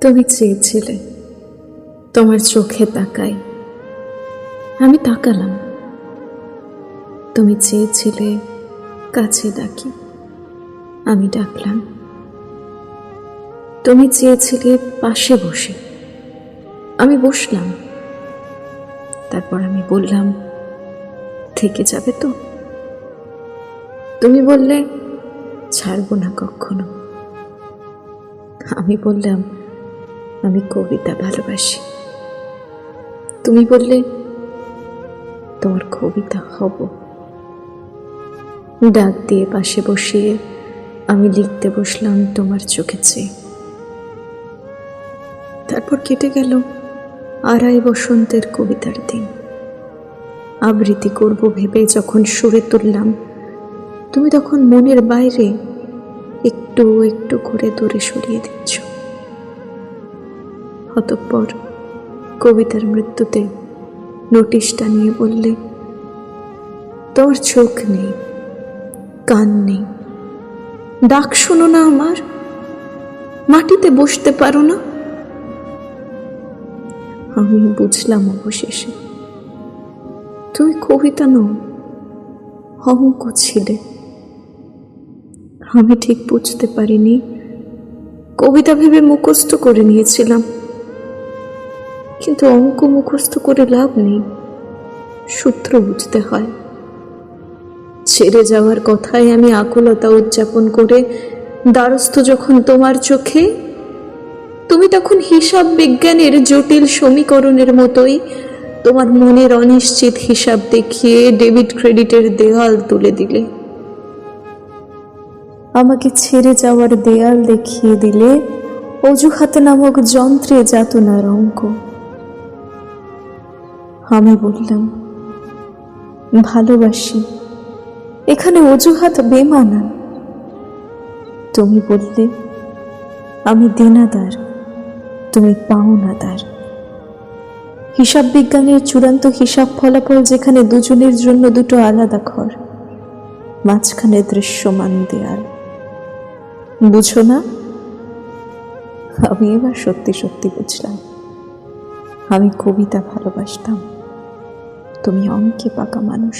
তুমি চেয়েছিলে। তোমার চোখে তাকাই। আমি তাকালাম। তুমি চেয়েছিলে কাছে ডাকি। আমি ডাকলাম। তুমি চেয়েছিলে পাশে বসে। আমি বসলাম। তারপর আমি বললাম, থেকে যাবে তো? তুমি বললে, ছাড়বো না কখনো। আমি বললাম আমি কবিতা ভালোবাসি। তুমি বললে, তোমার কবিতা হব। ডাক দিয়ে পাশে বসিয়ে আমি লিখতে বসলাম তোমার চোখে চেয়ে। তারপর কেটে গেল আড়াই বসন্তের কবিতার দিন। আবৃত্তি করব ভেবে যখন সুরে তুললাম, তুমি তখন মনের বাইরে একটু একটু করে দূরে সরিয়ে দিচ্ছ। অতঃপর কবিতার মৃত্যুতে নোটিশটা নিয়ে বললে, তোর চোখ নেই, কান নেই, ডাক শোনো না আমার, মাটিতে বসতে পারো না? আমি বুঝলাম অবশেষে, তুই কবিতা নও, অঙ্ক ছিলে আমি ঠিক বুঝতে পারিনি, কবিতা ভেবে মুখস্থ করে নিয়েছিলাম। কিন্তু অঙ্ক মুখস্থ করে লাভ নেই। সূত্র বুঝতে হয়। ছেড়ে যাওয়ার কথায় আমি আকুলতা উদযাপন করে দ্বারস্থ যখন তোমার চোখে, তুমি তখন হিসাব বিজ্ঞানের জটিল সমীকরণের মতোই তোমার মনের অনিশ্চিত হিসাব দেখিয়ে ডেবিট ক্রেডিটের দেয়াল তুলে দিলে। আমাকে ছেড়ে যাওয়ার দেয়াল দেখিয়ে দিলে অজুহাত নামক যন্ত্রে যাতনার অঙ্ক আমি বললাম, ভালোবাসি। এখানে অজুহাত বেমানা। তুমি বললে, আমি দেনাদার, তুমি পাওনাদার। হিসাব বিজ্ঞানের চূড়ান্ত হিসাব ফলাফল যেখানে দুজনের জন্য দুটো আলাদা ঘর, মাঝখানে দৃশ্যমান দেয়াল। বুঝো না? আমি এবার সত্যি সত্যি বুঝলাম। আমি কবিতা ভালোবাসতাম। তুমি অঙ্কে পাকা মানুষ।